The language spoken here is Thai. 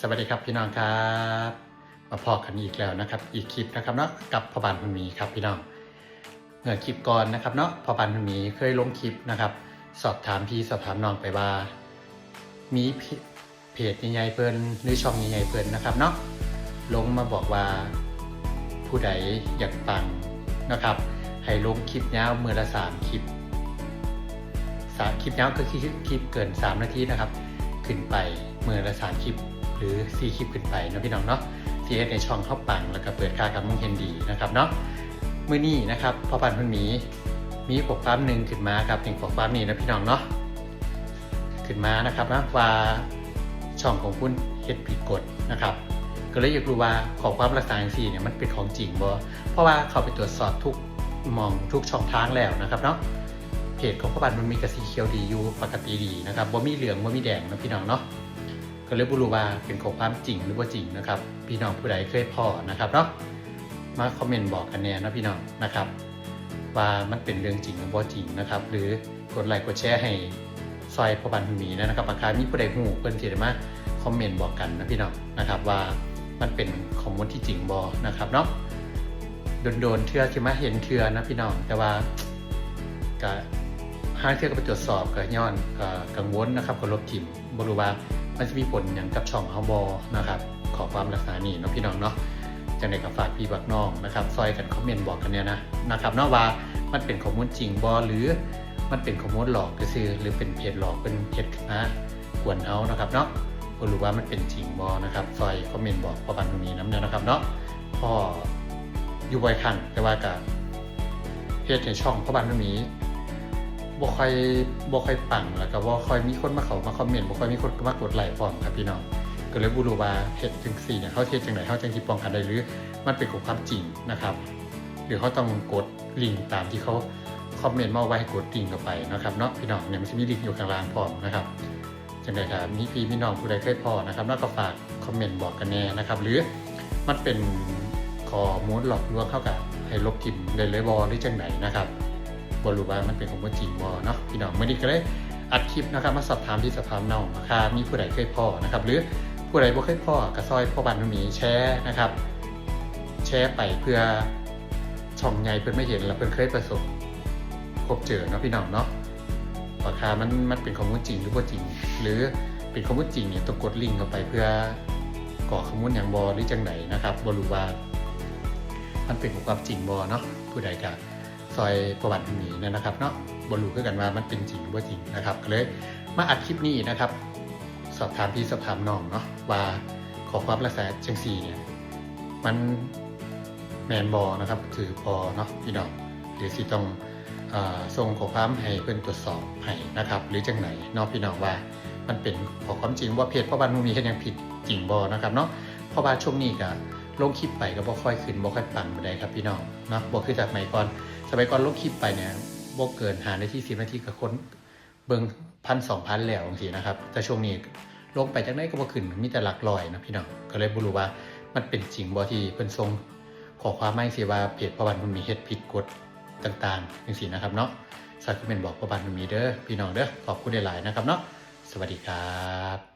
สวัสดีครับพี่น้องครับ มาพอกันอีกแล้วนะครับ อีกคลิปนะครับเนาะกับพอบานคุณหมีครับพี่น้องเมื่อคลิปก่อนนะครับเนาะพอบานคุณหมีเคยลงคลิปนะครับ สอบถามพี่สอบถามน้องไปว่ามีเพจใหญ่ๆเพิ่นหรือช่องใหญ่ๆเพิ่นนะครับเนาะลงมาบอกว่าผู้ใดอยากปังนะครับให้ลงคลิปยาวมือละสามคลิปสามคลิปยาวก็คือคลิปเกิน 3 นาทีนะครับ ขึ้นไปมือละสามคลิป หรือ4คลิปขึ้นไปนะพี่น้องเนาะทีเอสในช่องเข้าปังแล้วก็เปิดค่ากับมุงเฮนดีนะครับเนาะมื่อนี้นะครับพอปันพันหมีมีปกปั๊มหนึ่งขึ้นมาครับเป็นปกปั๊มนี้นะพี่น้องเนาะขึ้นมานะครับนะว่าช่องของคุณเฮ็ดผิดกฎนะครับ ก็เลยอยากรู้ว่าขอความรักษาอย่างสี่เนี่ยมันเป็นของจริงบ่เพราะว่าเขาไปตรวจสอบทุกมองทุกช่องทางแล้วนะครับเนาะเพจของพระบันมันมีกระสีเขียวดีอยู่ปกติดีนะครับบ่มีเหลืองบ่มีแดงนะพี่น้องเนาะ ก็เลยบ่รู้ว่าเป็นของความจริงหรือว่าจริงนะครับ พี่น้องผู้ใดเคยพอนะครับเนาะมาคอมเมนต์บอกกันแน่นะพี่น้องนะครับ ว่ามันเป็นเรื่องจริงหรือบ่าจริงนะครับ หรือกดไลค์กดแชร์ให้ซอยพบันธมีนะครับปากกามีผู้ใดหูเพิ่นสิได้มาคอมเมนต์บอกกันนะพี่น้องนะครับ ว่ามันเป็นข้อมูลที่จริงบอนะครับเนาะโดนๆเทือที่มาเห็นเทือนะพี่น้องแต่ว่าก็ห้าเทือก็ไปตรวจสอบก็ย้อนก็กังวลนะครับก็ลบทิมบรู้ว่า มันจะมีผลอย่างกับช่องเฮาบอนะครับ ขอความรักษาหนีเนาะพี่น้องเนาะจังไดก็ฝากพี่บักน้องนะครับ ซอยกันคอมเมนต์บอกกันเนี่ยนะนะครับเนาะว่ามันเป็นข้อมูลจริงบอหรือมันเป็นข้อมูลหลอกก็คือหรือเป็นเพจหลอกเป็นเพจนะกวนเอานะครับเนาะก็รู้ว่ามันเป็นจริงบอนะครับ ซอยคอมเมนต์บอกพ่อปันตรงนี้น้ำเนี่ยนะครับเนาะพ่ออยู่บ่อยครั้งแต่ว่ากับเพจในช่องพ่อปันตรงนี้ บ่ค่อยบ่ค่อยปังแล้วก็บ่ค่อยมีคนมาเขามาคอมเมนต์บ่ค่อยมีคนมากดไลค์พร้อมครับพี่น้องก็เลยบ่รู้ว่าเพจจังซี่เนี่ยเขาเทศจังไหนเขาจังสิป้องกันได้หรือมันเป็นของความจริงนะครับ หรือเขาต้องกดลิงก์ตามที่เขาคอมเมนต์มาไว้ให้กดลิงก์เข้าไปนะครับเนาะพี่น้องเนี่ยมันจะมีลิงก์อยู่ข้างล่างพร้อมนะครับจังไดครับมีพี่มีน้องผู้ใดเคยพอนะครับแล้วก็ฝากคอมเมนต์บอกกันแน่นะครับหรือมันเป็นข้อมูลหลอกลวงเข้ากับให้ลบทิมเลยเลยบอหรือจังไหนนะครับ บรู้ว่ามันเป็นของจริงบอเนาะพี่น้องไม่ได้ก็เลยอัดคลิปนะครับมาสอบถามที่สอบถามน้องนะครับมีผู้ใดเคยพ่อนะครับหรือผู้ใดบ่เคยพ่อกระซอยพ่อบันมีแชร์นะครับ แชร์ไปเพื่อช่องใหญ่เพื่อนไม่เห็นแล้วเพื่อนเคยประสบพบเจอเนาะพี่น้องเนาะราคามันมันเป็นข้อมูลจริงหรือว่าจริง หรือเป็นข้อมูลจริงเนี่ยต้องกดลิงก์เข้าไปเพื่อกรอข้อมูลอย่างบอหรือจังไหนนะครับบรู้ว่า มันเป็นข้อความจริงบอเนาะผู้ใดกะ ซอยประวัตินี้เนี่ยนะครับเนาะบรู้คือกันว่ามันเป็นจริงว่าจริงนะครับก็เลยมาอัดคลิปนี้นะครับ สอบถามพี่สอบถามน้องเนาะว่าขอความรักษาจังสี่เนี่ยมันแมนบอนะครับถือพอเนาะพี่น้องหรือสิต้องอส่งขอความให้เพื่อนตรวจสอบให้นะครับ หรือจังไหนเนอกพี่น้องว่ามันเป็นขอความจริงว่าเพจพ่อบ้านมุมีเห็นยังผิดจริงบอนะครับเนาะเพราะว่าช่วงนี้ก็ ลงคลิปไปก็บ่ค่อยขึ้นบ่ค่อยปังบ่ได้ครับพี่น้องเนาะบ่คือจากสมัยก่อนสมัยก่อนลงคลิปไปเนี่ยบ่เกินหาในที่สิบนาทีกับคนเบิ่งพันสองพันแล้วบางทีนะครับ แต่ช่วงนี้ลงไปจากไหนก็บ่ขึ้นมีแต่หลักร้อยนะพี่น้องก็เลยบ่รู้ว่ามันเป็นจริงบ่ที่เพิ่นส่งขอความไม่สิว่าเพจพ่อบ้านมุมีเฮ็ดผิดกฎต่างๆอย่างสีนะครับเนาะสายคอมเมนต์บอกประบันมันมีเด้อพี่น้องเด้อขอบคุณหลายๆนะครับเนาะสวัสดีครับ